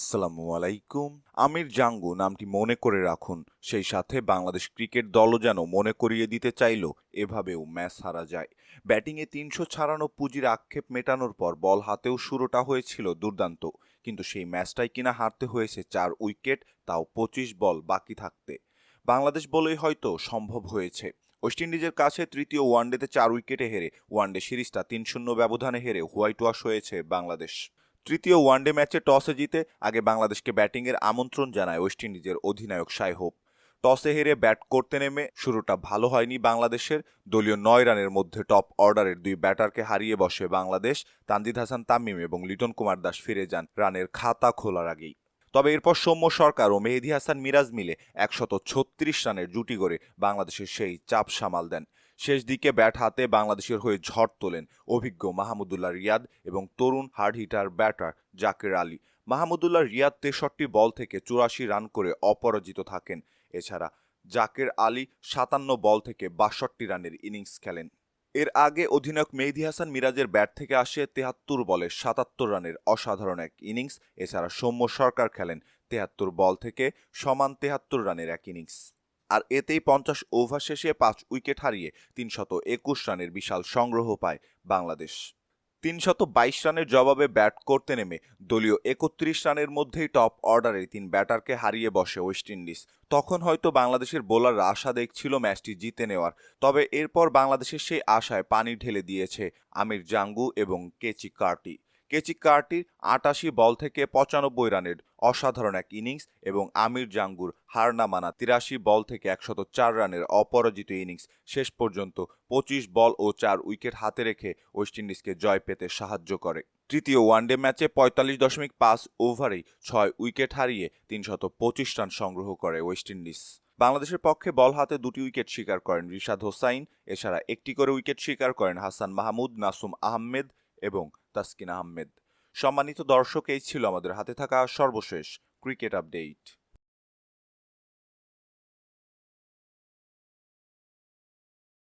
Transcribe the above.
আসসালামু আলাইকুম। আমির জাঙ্গু, নামটি মনে করে রাখুন, সেই সাথে বাংলাদেশ ক্রিকেট দলও যেন মনে করিয়ে দিতে চাইল, এভাবেও ম্যাচ হারা যায়। ব্যাটিংয়ে তিনশো ছাড়ানো পুঁজির আক্ষেপ মেটানোর পর বল হাতেও শুরুটা হয়েছিল দুর্দান্ত, কিন্তু সেই ম্যাচটাই কিনা হারতে হয়েছে চার উইকেট, তাও পঁচিশ বল বাকি থাকতে। বাংলাদেশ বলেই হয়তো সম্ভব হয়েছে। ওয়েস্ট ইন্ডিজের কাছে তৃতীয় ওয়ানডেতে চার উইকেটে হেরে, ওয়ানডে সিরিজটা তিন শূন্য ব্যবধানে হেরে হোয়াইট ওয়াশ হয়েছে বাংলাদেশ। তৃতীয় ওয়ানডে ম্যাচে টসে জিতে আগে বাংলাদেশকে ব্যাটিংয়ের আমন্ত্রণ জানায় ওয়েস্ট ইন্ডিজের অধিনায়ক সাই হোপ টসে হেরে ব্যাট করতে নেমে শুরুটা ভালো হয়নি বাংলাদেশের। দলীয় নয় রানের মধ্যে টপ অর্ডারের দুই ব্যাটারকে হারিয়ে বসে বাংলাদেশ। তানজিদ হাসান তামিম এবং লিটন কুমার দাস ফিরে যান রানের খাতা খোলার আগেই। তবে এরপর সৌম্য সরকার ও মেহেদি হাসান মিরাজ মিলে একশত ছত্রিশ রানের জুটি করে বাংলাদেশের সেই চাপ সামাল দেন। শেষ দিকে ব্যাট হাতে বাংলাদেশের হয়ে ঝড় তোলেন অভিজ্ঞ মাহমুদুল্লাহ রিয়াদ এবং তরুণ hard hitter batter Jaker Ali. Mahmudullah Riyad তেষট্টি বল থেকে চুরাশি রান করে অপরাজিত থাকেন। এছাড়া জাকের আলী সাতান্ন বল থেকে বাষট্টি রানের ইনিংস খেলেন। এর আগে অধিনায়ক মেহেদি হাসান মিরাজের ব্যাট থেকে আসে তেহাত্তর বলে সাতাত্তর রানের অসাধারণ এক ইনিংস। এছাড়া সৌম্য সরকার খেলেন তেহাত্তর বল থেকে সমান তেহাত্তর রানের এক ইনিংস। আর এতেই পঞ্চাশ ওভার শেষে পাঁচ উইকেট হারিয়ে তিনশত একুশ রানের বিশাল সংগ্রহ পায় বাংলাদেশ। তিনশত বাইশ রানের জবাবে ব্যাট করতে নেমে দলীয় একত্রিশ রানের মধ্যেই টপ অর্ডারে তিন ব্যাটারকে হারিয়ে বসে ওয়েস্ট ইন্ডিজ। তখন হয়তো বাংলাদেশের বোলাররা আশা দেখছিল ম্যাচটি জিতে নেওয়ার, তবে এরপর বাংলাদেশের সেই আশায় পানি ঢেলে দিয়েছে আমির জাঙ্গু এবং কেচি কার্টি। কেচি কার্টির আটাশি বল থেকে পঁচানব্বই রানের অসাধারণ এক ইনিংস এবং আমির জাঙ্গুর হার না মানা তিরাশি বল থেকে একশত চার রানের অপরাজিত ইনিংস। শেষ পর্যন্ত পঁচিশ বল ও চার উইকেট হাতে রেখে ওয়েস্ট ইন্ডিজকে জয় পেতে সাহায্য করে। তৃতীয় ওয়ানডে ম্যাচে পঁয়তাল্লিশ দশমিক পাঁচ ওভারেই ছয় উইকেট হারিয়ে তিনশত পঁচিশ রান সংগ্রহ করে ওয়েস্ট ইন্ডিজ। বাংলাদেশের পক্ষে বল হাতে দুটি উইকেট শিকার করেন রিশাদ হোসাইন। এছাড়া একটি করে উইকেট শিকার করেন হাসান মাহমুদ, নাসুম আহমেদ এবং তাসকিন আহমেদ। সম্মানিত দর্শক এই ছিল আমাদের হাতে থাকা সর্বশেষ ক্রিকেট আপডেট।